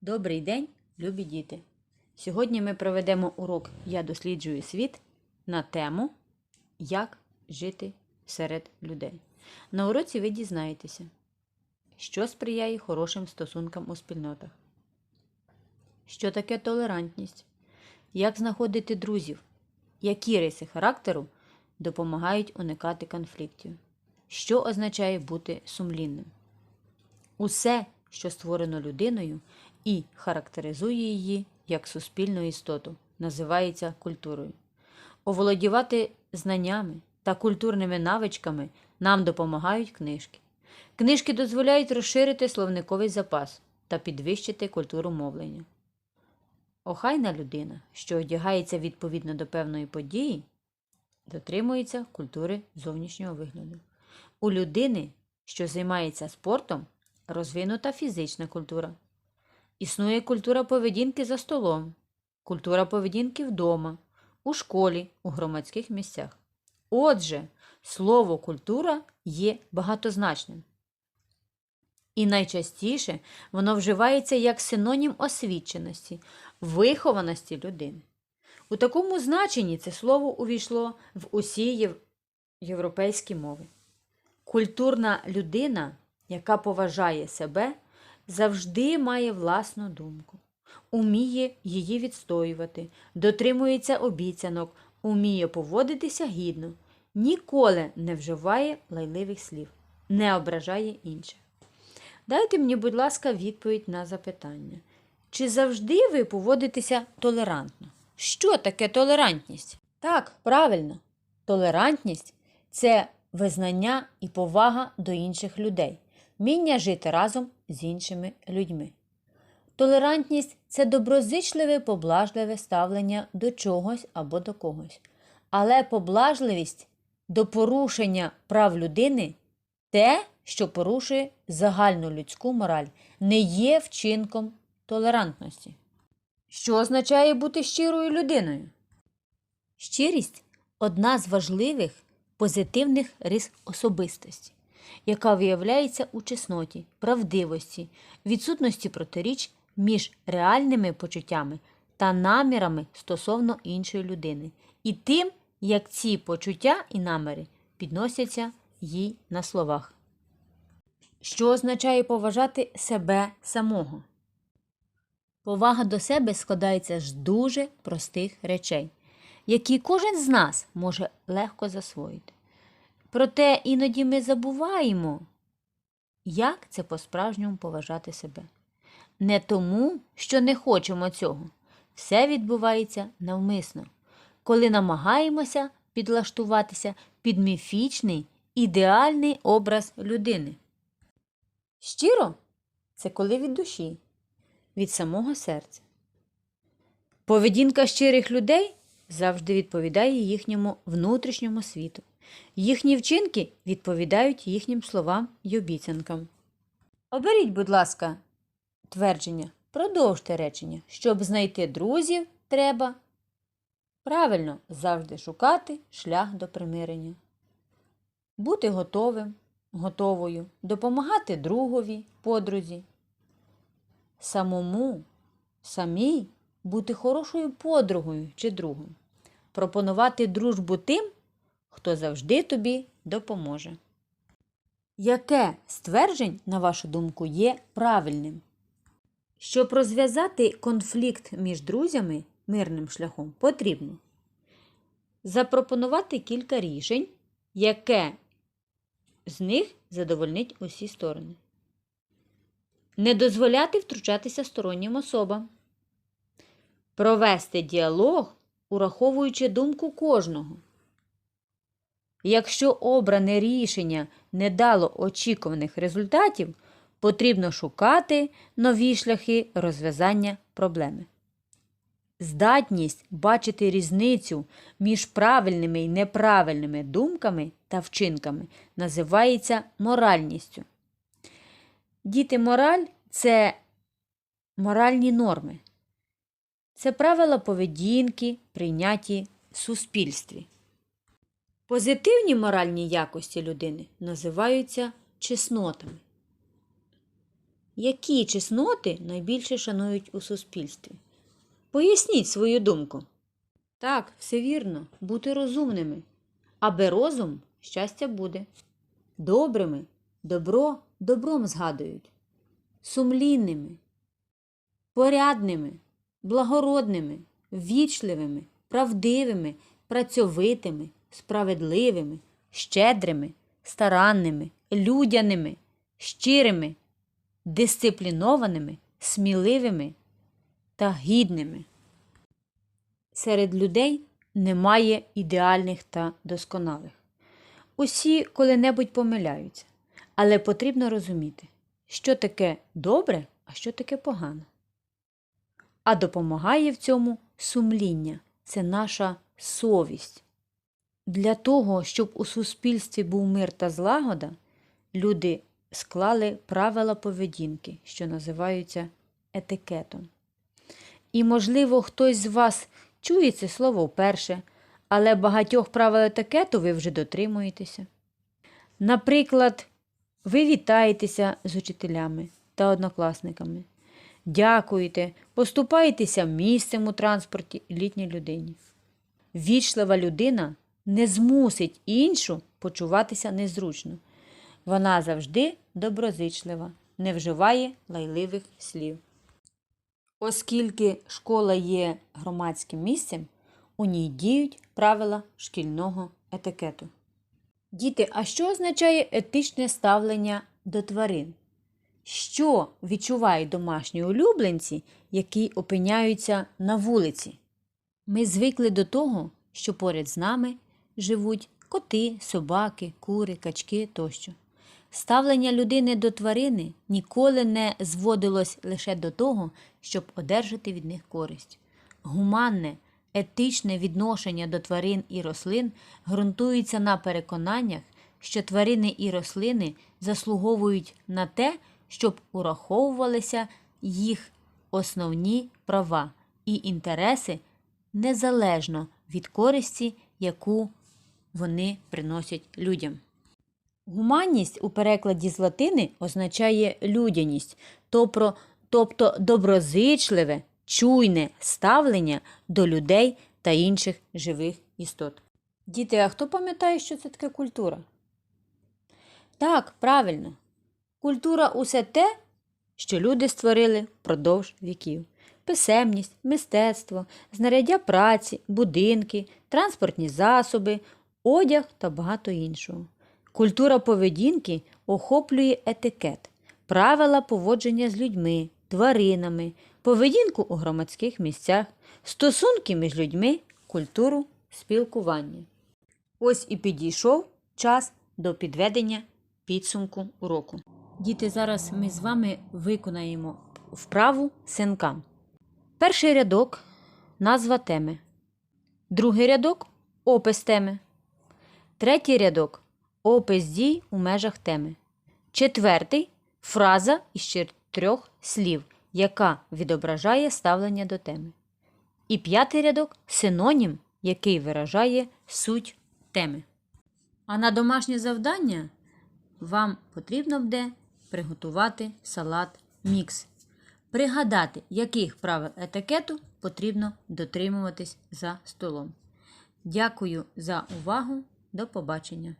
Добрий день, любі діти! Сьогодні ми проведемо урок Я досліджую світ на тему Як жити серед людей. На уроці ви дізнаєтеся, що сприяє хорошим стосункам у спільнотах, що таке толерантність, як знаходити друзів, які риси характеру допомагають уникати конфліктів, що означає бути сумлінним. Усе, що створено людиною і характеризує її як суспільну істоту, називається культурою. Оволодівати знаннями та культурними навичками нам допомагають книжки. Книжки дозволяють розширити словниковий запас та підвищити культуру мовлення. Охайна людина, що одягається відповідно до певної події, дотримується культури зовнішнього вигляду. У людини, що займається спортом, розвинута фізична культура. Існує культура поведінки за столом, культура поведінки вдома, у школі, у громадських місцях. Отже, слово культура є багатозначним. І найчастіше воно вживається як синонім освіченості, вихованості людини. У такому значенні це слово увійшло в усі єв... європейські мови. Культурна людина, яка поважає себе, завжди має власну думку, уміє її відстоювати, дотримується обіцянок, уміє поводитися гідно, ніколи не вживає лайливих слів, не ображає інших. Дайте мені, будь ласка, відповідь на запитання. Чи завжди ви поводитеся толерантно? Що таке толерантність? Так, правильно. Толерантність це визнання і повага до інших людей, вміння жити разом з іншими людьми. Толерантність це доброзичливе, поблажливе ставлення до чогось або до когось. Але поблажливість до порушення прав людини те, що порушує загальну людську мораль, не є вчинком толерантності. Що означає бути щирою людиною? Щирість одна з важливих позитивних рис особистості, яка виявляється у чесноті, правдивості, відсутності протиріч між реальними почуттями та намірами стосовно іншої людини, і тим, як ці почуття і наміри підносяться їй на словах. Що означає поважати себе самого? Повага до себе складається з дуже простих речей, які кожен з нас може легко засвоїти. Проте іноді ми забуваємо, як це по-справжньому поважати себе. Не тому, що не хочемо цього. Все відбувається навмисно, коли намагаємося підлаштуватися під міфічний, ідеальний образ людини. Щиро це коли від душі, від самого серця. Поведінка щирих людей завжди відповідає їхньому внутрішньому світу. Їхні вчинки відповідають їхнім словам й обіцянкам. Оберіть, будь ласка, твердження, продовжте речення. Щоб знайти друзів, треба правильно завжди шукати шлях до примирення, бути готовим, готовою, допомагати другові, подрузі, самому, самій бути хорошою подругою чи другом, пропонувати дружбу тим, хто завжди тобі допоможе. Яке стверджень, на вашу думку, є правильним? Щоб розв'язати конфлікт між друзями мирним шляхом, потрібно запропонувати кілька рішень, яке з них задовольнить усі сторони. Не дозволяти втручатися стороннім особам. Провести діалог, ураховуючи думку кожного. Якщо обране рішення не дало очікуваних результатів, потрібно шукати нові шляхи розв'язання проблеми. Здатність бачити різницю між правильними і неправильними думками та вчинками називається моральністю. Діти, мораль це моральні норми. Це правила поведінки, прийняті в суспільстві. Позитивні моральні якості людини називаються чеснотами. які чесноти найбільше шанують у суспільстві? Поясніть свою думку. Так, все вірно, бути розумними. Аби розум щастя буде. Добрими добро добром згадують, сумлінними, порядними, благородними, ввічливими, правдивими, працьовитими, справедливими, щедрими, старанними, людяними, щирими, дисциплінованими, сміливими та гідними. Серед людей немає ідеальних та досконалих. Усі коли-небудь помиляються, але потрібно розуміти, що таке добре, а що таке погано. А допомагає в цьому сумління це наша совість. Для того, щоб у суспільстві був мир та злагода, люди склали правила поведінки, що називаються етикетом. І, можливо, хтось з вас чує це слово вперше, але багатьох правил етикету ви вже дотримуєтеся. Наприклад, ви вітаєтеся з учителями та однокласниками, дякуєте, поступаєтеся місцем у транспорті літній людині. Вічлива людина не змусить іншу почуватися незручно. Вона завжди доброзичлива, не вживає лайливих слів. Оскільки школа є громадським місцем, у ній діють правила шкільного етикету. Діти, а що означає етичне ставлення до тварин? Що відчувають домашні улюбленці, які опиняються на вулиці? Ми звикли до того, що поряд з нами живуть коти, собаки, кури, качки тощо. Ставлення людини до тварини ніколи не зводилось лише до того, щоб одержати від них користь. Гуманне, етичне відношення до тварин і рослин ґрунтується на переконаннях, що тварини і рослини заслуговують на те, щоб ураховувалися їх основні права і інтереси незалежно від користі, яку вони приносять людям. Гуманність у перекладі з латини означає людяність, тобто, доброзичливе, чуйне ставлення до людей та інших живих істот. Діти, а хто пам'ятає, що це таке культура? Так, правильно. Культура усе те, що люди створили впродовж віків. Писемність, мистецтво, знаряддя праці, будинки, транспортні засоби, одяг та багато іншого. Культура поведінки охоплює етикет, правила поводження з людьми, тваринами, поведінку у громадських місцях, стосунки між людьми, культуру спілкування. Ось і підійшов час до підведення підсумку уроку. Діти, зараз ми з вами виконаємо вправу синкам. Перший рядок назва теми. Другий рядок опис теми. Третій рядок опис дій у межах теми. Четвертий фраза із чотирьох слів, яка відображає ставлення до теми. І п'ятий рядок синонім, який виражає суть теми. А на домашнє завдання вам потрібно буде приготувати салат мікс. Пригадати, яких правил етикету потрібно дотримуватись за столом. Дякую за увагу. До побачення!